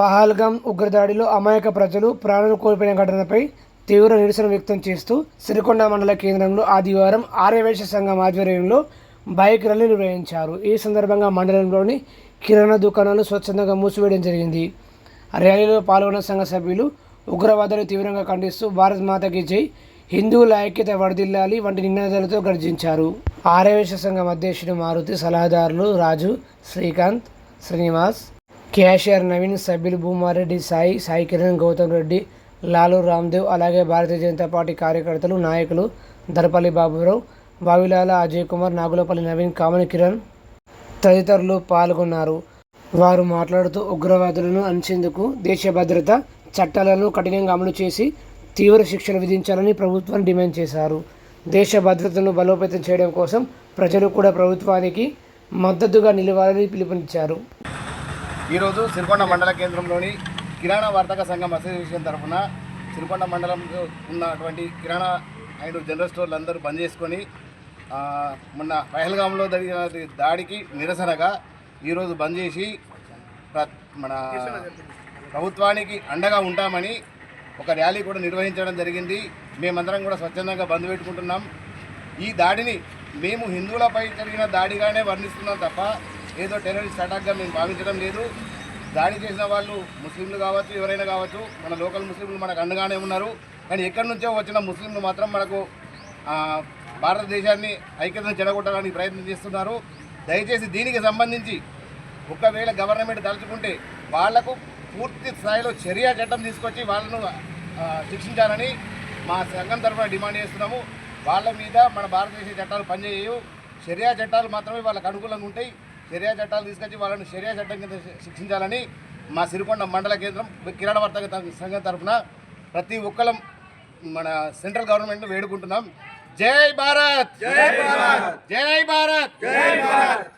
పహల్గామ్ ఉగ్రదాడిలో అమాయక ప్రజలు ప్రాణాలు కోల్పోయిన ఘటనపై తీవ్ర నిరసన వ్యక్తం చేస్తూ సిరికొండ మండల కేంద్రంలో ఆదివారం ఆర్యవేశ సంఘం ఆధ్వర్యంలో బైక్ ర్యాలీ నిర్వహించారు. ఈ సందర్భంగా మండలంలోని కిరాణా దుకాణాలు స్వచ్ఛందంగా మూసివేయడం జరిగింది. ర్యాలీలో పాల్గొన్న సంఘ సభ్యులు ఉగ్రవాదాన్ని తీవ్రంగా ఖండిస్తూ భారత్ మాతకి జై హిందువుల ఐక్యత వడదిల్లాలి వంటి నినాదాలతో గర్జించారు. ఆర్యవేశ సంఘం అధ్యక్షుడు మారుతి సలహాదారులు రాజు శ్రీకాంత్ శ్రీనివాస్ క్యాషియర్ నవీన్ సభ్యులు భూమారెడ్డి సాయి సాయి కిరణ్ గౌతమ్ రెడ్డి లాలు రామ్దేవ్ అలాగే భారతీయ జనతా పార్టీ కార్యకర్తలు నాయకులు దర్పల్లి బాబురావు బావిలాల అజయ్ కుమార్ నాగులపల్లి నవీన్ కామని కిరణ్ తదితరులు పాల్గొన్నారు. వారు మాట్లాడుతూ ఉగ్రవాదులను అంచేందుకు దేశ భద్రత చట్టాలను కఠినంగా అమలు చేసి తీవ్ర శిక్షలు విధించాలని ప్రభుత్వాన్ని డిమాండ్ చేశారు. దేశ భద్రతను బలోపేతం చేయడం కోసం ప్రజలు కూడా ప్రభుత్వానికి మద్దతుగా నిలవాలని పిలుపునిచ్చారు. ఈరోజు సిరికొండ మండల కేంద్రంలోని కిరాణా వర్తక సంఘం అసోసియేషన్ తరఫున సిరికొండ మండలంలో ఉన్నటువంటి కిరాణా అండ్ జనరల్ స్టోర్లు అందరూ బంద్ చేసుకొని మొన్న పహల్గాంలో జరిగిన దాడికి నిరసనగా ఈరోజు బంద్ చేసి మన ప్రభుత్వానికి అండగా ఉంటామని ఒక ర్యాలీ కూడా నిర్వహించడం జరిగింది. మేమందరం కూడా స్వచ్ఛందంగా బంద్ పెట్టుకుంటున్నాం. ఈ దాడిని మేము హిందువులపై జరిగిన దాడిగానే వర్ణిస్తున్నాం తప్ప ఏదో టెర్రరిస్ట్ అటాక్గా మేము భావించడం లేదు. దాడి చేసిన వాళ్ళు ముస్లింలు కావచ్చు ఎవరైనా కావచ్చు మన లోకల్ ముస్లింలు మనకు అండగానే ఉన్నారు. కానీ ఎక్కడి నుంచో వచ్చిన ముస్లింలు మాత్రం మనకు భారతదేశాన్ని ఐక్యతను చెడగొట్టడానికి ప్రయత్నం చేస్తున్నారు. దయచేసి దీనికి సంబంధించి ఒకవేళ గవర్నమెంట్ తలుచుకుంటే వాళ్ళకు పూర్తి స్థాయిలో చర్య చట్టం తీసుకొచ్చి వాళ్ళను శిక్షించాలని మా సంఘం తరఫున డిమాండ్ చేస్తున్నాము. వాళ్ళ మీద మన భారతదేశ చట్టాలు పనిచేయవు. చర్యా చట్టాలు మాత్రమే వాళ్ళకు అనుకూలంగా ఉంటాయి. షరియా చట్టాలు తీసుకొచ్చి వాళ్ళని షరియా చట్టం కింద శిక్షించాలని మా సిరికొండ మండల కేంద్రం కిరాణా వర్తక సంఘం తరఫున ప్రతి ఒక్కరం మన సెంట్రల్ గవర్నమెంట్ వేడుకుంటున్నాం. జై భారత్! జై భారత్! జై భారత్! జై భారత్!